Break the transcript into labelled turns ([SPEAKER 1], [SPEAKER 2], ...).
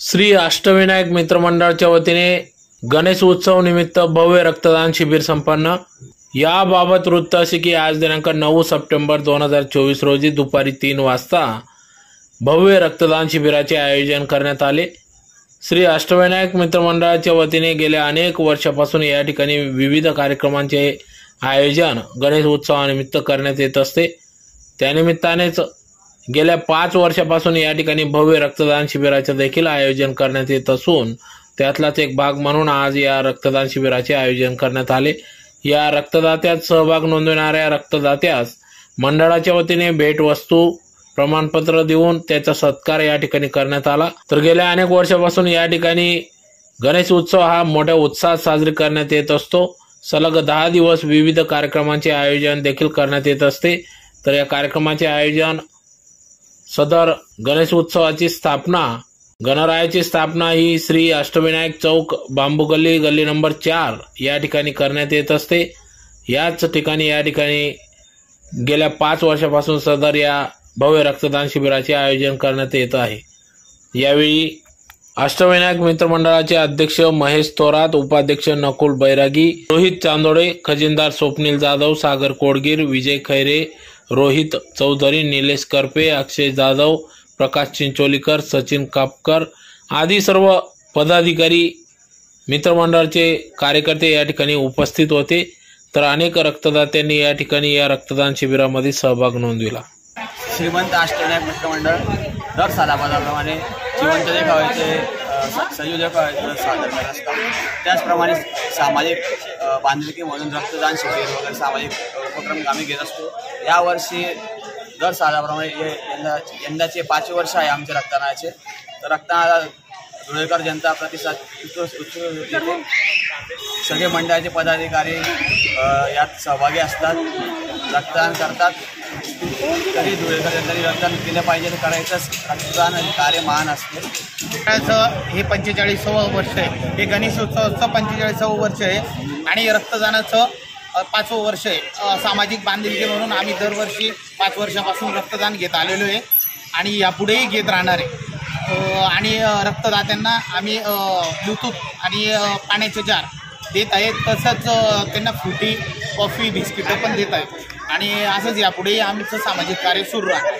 [SPEAKER 1] श्री अष्टविनायक मित्रमंडळाच्या वतीने गणेश उत्सव निमित्त भव्य रक्तदान शिबिर संपन्न. याबाबत वृत्त असे की आज दिनांक नऊ सप्टेंबर दोन हजार चोवीस रोजी दुपारी तीन वाजता भव्य रक्तदान शिबिराचे आयोजन करण्यात आले. श्री अष्टविनायक मित्रमंडळाच्या वतीने गेल्या अनेक वर्षापासून या ठिकाणी विविध कार्यक्रमांचे आयोजन गणेश उत्सवानिमित्त करण्यात येत असते. त्यानिमित्तानेच गेल्या पाच वर्षापासून या ठिकाणी भव्य रक्तदान शिबिराचे देखील आयोजन करण्यात येत असून त्यातलाच एक भाग म्हणून आज या रक्तदान शिबिराचे आयोजन करण्यात आले. या रक्तदात्यात सहभाग नोंदवणाऱ्या रक्तदात्यास मंडळाच्या वतीने भेटवस्तू प्रमाणपत्र देऊन त्याचा सत्कार या ठिकाणी करण्यात आला. तर गेल्या अनेक वर्षापासून या ठिकाणी गणेश उत्सव हा मोठ्या उत्साहात साजरी करण्यात येत असतो. सलग दहा दिवस विविध कार्यक्रमांचे आयोजन देखील करण्यात येत असते. तर या कार्यक्रमाचे आयोजन सदर गणेश उत्सवाची स्थापना गणरायाची स्थापना ही श्री अष्टविनायक चौक बांबू गल्ली गल्ली नंबर चार या ठिकाणी करण्यात येत असते. याच ठिकाणी या ठिकाणी गेल्या पाच वर्षापासून सदर या भव्य रक्तदान शिबिराचे आयोजन करण्यात येत आहे. यावेळी अष्टविनायक मित्रमंडळाचे अध्यक्ष महेश थोरात उपाध्यक्ष नकुल बैरागी रोहित चांदोडे खजिनदार स्वप्नील जाधव सागर कोडगीर विजय खैरे रोहित चौधरी निलेश करपे अक्षय जाधव प्रकाश चिंचोलीकर सचिन कापकर आदी सर्व पदाधिकारी मित्रमंडळाचे कार्यकर्ते या ठिकाणी उपस्थित होते. तर अनेक रक्तदात्यांनी या ठिकाणी या रक्तदान शिबिरामध्ये सहभाग नोंदविला.
[SPEAKER 2] श्रीमंत अष्टविनायक मित्रमंडळ दर सालाबादाप्रमाणे जिवंत देखाव्याचे संयोजक सादर करत असतात त्याचप्रमाणे सामाजिक बांधिलकी म्हणून रक्तदान शिबिर वगैरे सामाजिक उपक्रम आम्ही घेत असतो. यावर्षी दर साधाप्रमाणे यंदा यंदाचे पाचवे वर्ष आहे आमच्या रक्तदानाचे. तर रक्तदानाला धुळेकर जनता प्रतिसाद उत्सव उत्कृष्ट देते. सगळे मंडळाचे पदाधिकारी यात सहभागी असतात रक्तदान करतात. तरी धुळेकर तरी रक्तदान केलं पाहिजे तर करायचंच. रक्तदान कार्य महान असते.
[SPEAKER 3] हे पंचेचाळीसावं वर्ष आहे. हे गणेशोत्सवाचं पंचेचाळीसावं वर्ष आहे. आणि रक्तदानाचं पाचवं वर्ष आहे. सामाजिक बांधिलकी म्हणून आम्ही दरवर्षी पाच वर्षापासून रक्तदान घेत आलेलो आहे. आणि यापुढेही घेत राहणार आहे. आणि रक्तदात्यांना आम्ही ब्लूटूथ आणि पाण्याचे जार देत आहेत. तसंच त्यांना फ्रुटी कॉफी बिस्किटं पण देत आहेत. आणि असंच यापुढेही आमचं सामाजिक कार्य सुरू राहणार.